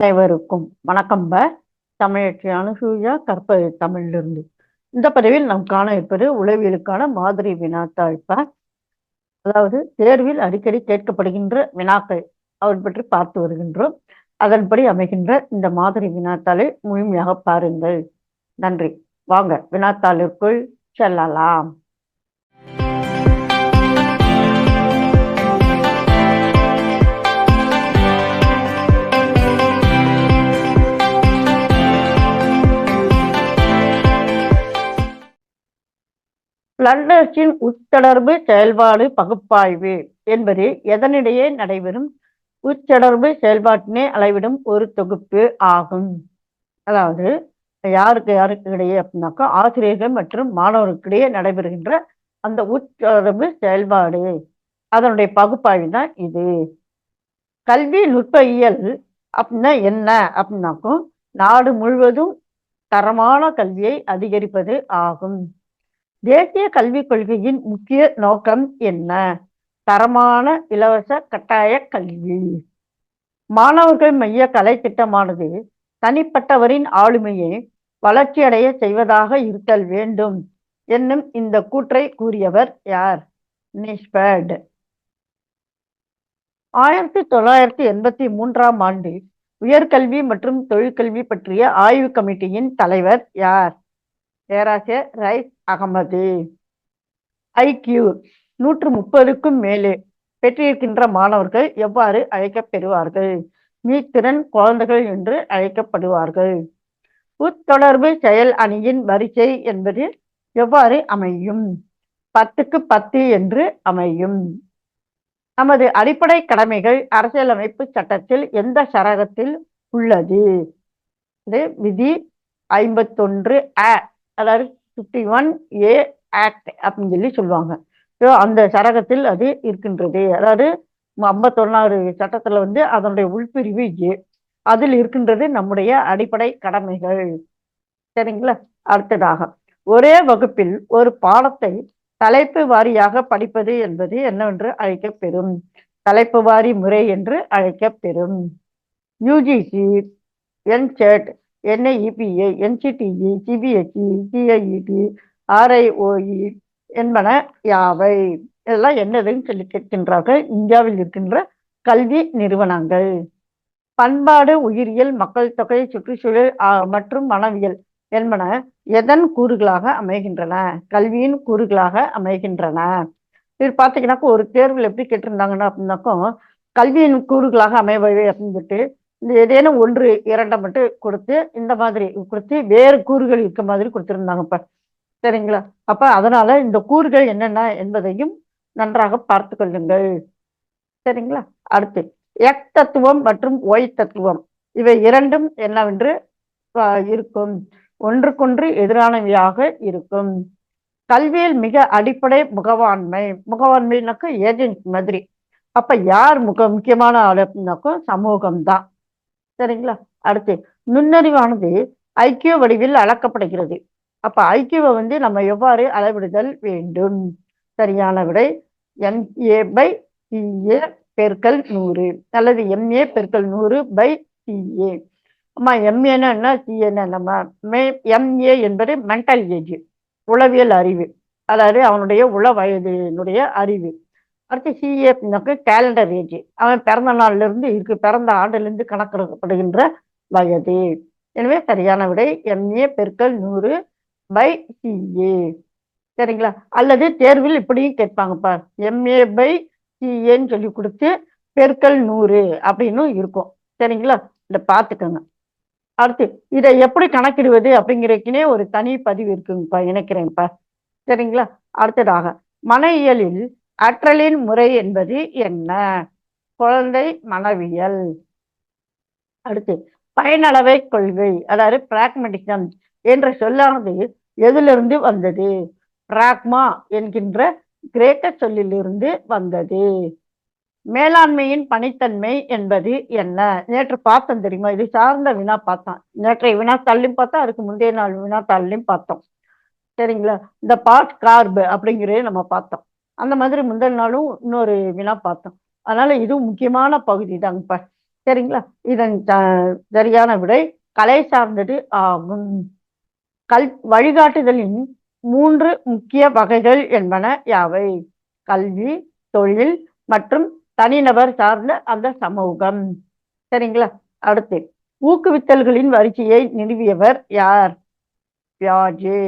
அனைவருக்கும் வணக்கம் ப. தமிழச்சி அனுசூயா கற்பது தமிழிலிருந்து. இந்த பதிவில் நாம் காண இருப்பது உளவியலுக்கான மாதிரி வினாத்தாள் அதாவது தேர்வில் அடிக்கடி கேட்கப்படுகின்ற வினாக்கள் அவள் பற்றி பார்த்து வருகின்றோம். அதன்படி அமைகின்ற இந்த மாதிரி வினாத்தாளை முழுமையாக பாருங்கள். நன்றி. வாங்க வினாத்தாளிற்குள் செல்லலாம். லண்டர்ஸின் உட்தொடர்பு செயல்பாடு பகுப்பாய்வு என்பது எதனிடையே நடைபெறும்? உட்தொடர்பு செயல்பாட்டினை அளவிடும் ஒரு தொகுப்பு ஆகும். அதாவது யாருக்கு யாருக்கு இடையே அப்படின்னாக்கா ஆசிரியர்கள் மற்றும் மாணவர்களுக்கிடையே நடைபெறுகின்ற அந்த உட்தொடர்பு செயல்பாடு. அதனுடைய பகுப்பாய்வு தான் இது. கல்வி நுட்பவியல் அப்படின்னா என்ன? அப்படின்னாக்கும் நாடு முழுவதும் தரமான கல்வியை அதிகரிப்பது ஆகும். தேசிய கல்விக் கொள்கையின் முக்கிய நோக்கம் என்ன? தரமான இலவச கட்டாய கல்வி. மாணவர்கள் மைய கலை திட்டமானது தனிப்பட்டவரின் ஆளுமையை வளர்ச்சியடைய செய்வதாக இருத்தல் வேண்டும் என்னும் இந்த கூற்றை கூறியவர் யார்? நிஷ்பர்ட் ஆயிரத்தி தொள்ளாயிரத்தி எண்பத்தி மூன்றாம் ஆண்டு உயர்கல்வி மற்றும் தொழிற்கல்வி பற்றிய ஆய்வு கமிட்டியின் தலைவர் யார்? பேராசிரியர் ரைஸ் அகமது. ஐக்கியூ நூற்று முப்பதுக்கும் மேலே பெற்றிருக்கின்ற மாணவர்கள் எவ்வாறு அழைக்கப்பெறுவார்கள்? மீத்திறன் குழந்தைகள் என்று அழைக்கப்படுவார்கள். உட்தொடர்பு செயல் அணியின் வரிசை என்பது எவ்வாறு அமையும்? பத்துக்கு பத்து என்று அமையும். நமது அடிப்படை கடமைகள் அரசியலமைப்பு சட்டத்தில் எந்த சரகத்தில் உள்ளது? விதி ஐம்பத்தொன்று அ. அதாவது ஃபிஃப்டி ஒன் ஏ ஆக்ட் அப்படின்னு சொல்லி சொல்லுவாங்க. ஸோ அந்த சரகத்தில் அது இருக்கின்றது. அதாவது ஐம்பத்தொன்னாறு சட்டத்தில் வந்து அதனுடைய உள்பிரிவு ஏ. அதில் இருக்கின்றது நம்முடைய அடிப்படை கடமைகள். சரிங்களா? அடுத்ததாக ஒரே வகுப்பில் ஒரு பாடத்தை தலைப்பு வாரியாக படிப்பது என்பது என்னவென்று அழைக்கப்பெறும். தலைப்பு வாரி முறை என்று அழைக்கப்பெறும். UGC என்செட் NIEPA NCTE CBSE CIET RIOE என்பன யாவை? இதெல்லாம் என்னதுன்னு சொல்லி கேட்கின்றார்கள். இந்தியாவில் இருக்கின்ற கல்வி நிறுவனங்கள். பண்பாடு உயிரியல் மக்கள் தொகை சுற்றுச்சூழல் மற்றும் மனவியல் என்பன எதன் கூறுகளாக அமைகின்றன? கல்வியின் கூறுகளாக அமைகின்றன. இது பார்த்தீங்கன்னாக்கா ஒரு தேர்வில் எப்படி கேட்டிருந்தாங்கன்னா அப்படின்னாக்கோ கல்வியின் கூறுகளாக அமைவை அப்படின்னு சொல்லிட்டு ஏதேனும் ஒன்று இரண்டை மட்டும் கொடுத்து இந்த மாதிரி கொடுத்து வேறு கூறுகள் இருக்க மாதிரி கொடுத்துருந்தாங்க இப்ப. சரிங்களா? அப்ப அதனால இந்த கூறுகள் என்னென்ன என்பதையும் நன்றாக பார்த்து கொள்ளுங்கள். சரிங்களா? அடுத்து எக் தத்துவம் மற்றும் ஒய் தத்துவம். இவை இரண்டும் என்னவென்று இருக்கும். ஒன்றுக்கொன்று எதிரானவையாக இருக்கும். கல்வியில் மிக அடிப்படை முகவாண்மை. முகவாண்மைனாக்க ஏஜென்ட் மாதிரி. அப்ப யார் முக முக்கியமான ஆளுனாக்கும் சமூகம் தான் சரிங்களா? அடுத்து நுண்ணறிவானது ஐக்கிய வடிவில் அளக்கப்படுகிறது. அப்ப ஐக்கியவை வந்து நம்ம எவ்வாறு அளவிடுதல் வேண்டும்? சரியான விடை எம்ஏ பை சிஏ பெருக்கல் நூறு அல்லது எம்ஏ பெருக்கல் நூறு பை சிஏ அம்மா எம்ஏன்னா என்ன? சிஏன்னா நம்ம எம்ஏ என்பது மென்டல் ஏஜ் உளவியல் அறிவு. அதாவது அவனுடைய உள வயதினுடைய அறிவு. அடுத்து சிஏக்கு கேலண்டர் ஏஜ் அவன் பிறந்த நாள்ல இருந்து இருக்கு பிறந்த ஆண்டுலேருந்து கணக்கிடப்படுகின்ற வயது. எனவே சரியான விடை எம்ஏ பெருக்கல் நூறு பை சிஏ சரிங்களா? அல்லது தேர்வில் இப்படியும் கேட்பாங்கப்பா. எம்ஏ பை சிஏன்னு சொல்லி கொடுத்து பெருக்கல் நூறு அப்படின்னு இருக்கும். சரிங்களா? இதை பார்த்துக்கோங்க. அடுத்து இதை எப்படி கணக்கிடுவது அப்படிங்கிறதுக்குனே ஒரு தனி பதிவு இருக்குங்கப்பா இணைக்கிறேங்கப்பா. சரிங்களா? அடுத்ததாக மன இயலில் ஆற்றலின் முறை என்பது என்ன? குழந்தை மனவியல். அடுத்து பயனளவை கொள்கை அதாவது பிராக்மெடிசம் என்ற சொல்லானது எதிலிருந்து வந்தது? பிராக்மா என்கின்ற கிரேக்க சொல்லிலிருந்து வந்தது. மேலாண்மையின் பணித்தன்மை என்பது என்ன? நேற்று பார்த்தோம் தெரியுமா? இது சார்ந்த வினா பார்த்தான் நேற்றைய வினாத்தாள்லையும் பார்த்தோம் அதுக்கு முந்தைய நாள் வினாத்தாள்லையும் பார்த்தோம். சரிங்களா? இந்த பாட் கார்பு அப்படிங்கிறத நம்ம பார்த்தோம். அந்த மாதிரி முந்தின நாளும் இன்னொரு வினா பார்த்தோம். அதனால இது முக்கியமான பகுதி தாங்கப்பா சரிங்களா? இதன் சரியான விடை கலை சார்ந்தது ஆகும். கல் வழிகாட்டுதலின் மூன்று முக்கிய வகைகள் என்பன யாவை? கல்வி தொழில் மற்றும் தனிநபர் சார்ந்த அந்த சமூகம். சரிங்களா? அடுத்து ஊக்குவித்தல்களின் வரிசையை நிறுவியவர் யார்? பியாஜே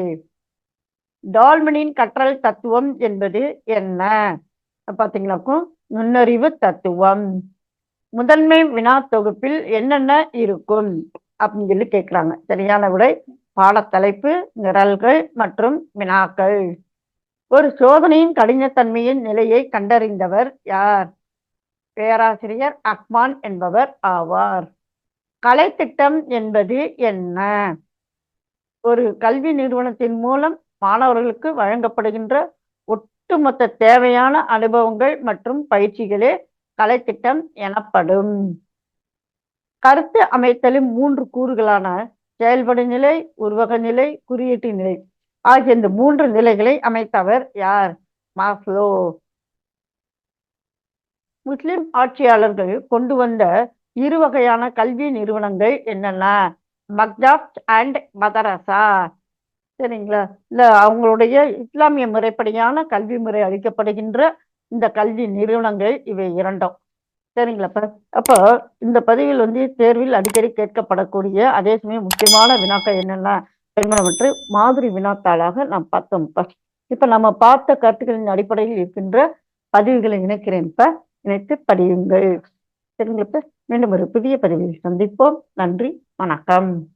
டால்மனின் கற்றல் தத்துவம் என்பது என்ன? பார்த்தீங்களாக்கும் நுண்ணறிவு தத்துவம். முதன்மை வினா தொகுப்பில் என்னென்ன இருக்கும்? அப்படின்னு சொல்லி கேட்குறாங்க சரியான விடை பாடத்தலைப்பு நிரல்கள் மற்றும் வினாக்கள். ஒரு சோதனையின் கடினத்தன்மையின் நிலையை கண்டறிந்தவர் யார்? பேராசிரியர் அக்மான் என்பவர் ஆவார். கலைத்திட்டம் என்பது என்ன? ஒரு கல்வி நிறுவனத்தின் மூலம் மாணவர்களுக்கு வழங்கப்படுகின்ற ஒட்டுமொத்த தேவையான அனுபவங்கள் மற்றும் பயிற்சிகளே கலைத்திட்டம் எனப்படும். கருத்து அமைத்தலின் மூன்று கூறுகளான செயல்படு நிலை உருவக நிலை குறியீட்டு நிலை ஆகிய இந்த மூன்று நிலைகளை அமைத்தவர் யார்? மாஸ்லோ. முஸ்லிம் ஆட்சியாளர்கள் கொண்டு வந்த இரு வகையான கல்வி நிறுவனங்கள் என்னென்ன? மக்தாப் அண்ட் மதரசா சரிங்களா? இல்லை அவங்களுடைய இஸ்லாமிய முறைப்படியான கல்வி முறை அளிக்கப்படுகின்ற இந்த கல்வி நிறுவனங்கள் இவை இரண்டும். சரிங்களா? அப்போ இந்த பதிவில் வந்து தேர்வில் அடிக்கடி கேட்கப்படக்கூடிய அதே சமயம் முக்கியமான வினாக்கள் என்னென்ன என்பனவற்றை மாதிரி வினாத்தாளாக நாம் பார்த்தோம். இப்போ நம்ம பார்த்த கருத்துக்களின் அடிப்படையில் இருக்கின்ற பதிவுகளை இணைக்கிறேன். இப்போ இணைத்து படியுங்கள். சரிங்களா? மீண்டும் ஒரு புதிய பதிவில் சந்திப்போம். நன்றி. வணக்கம்.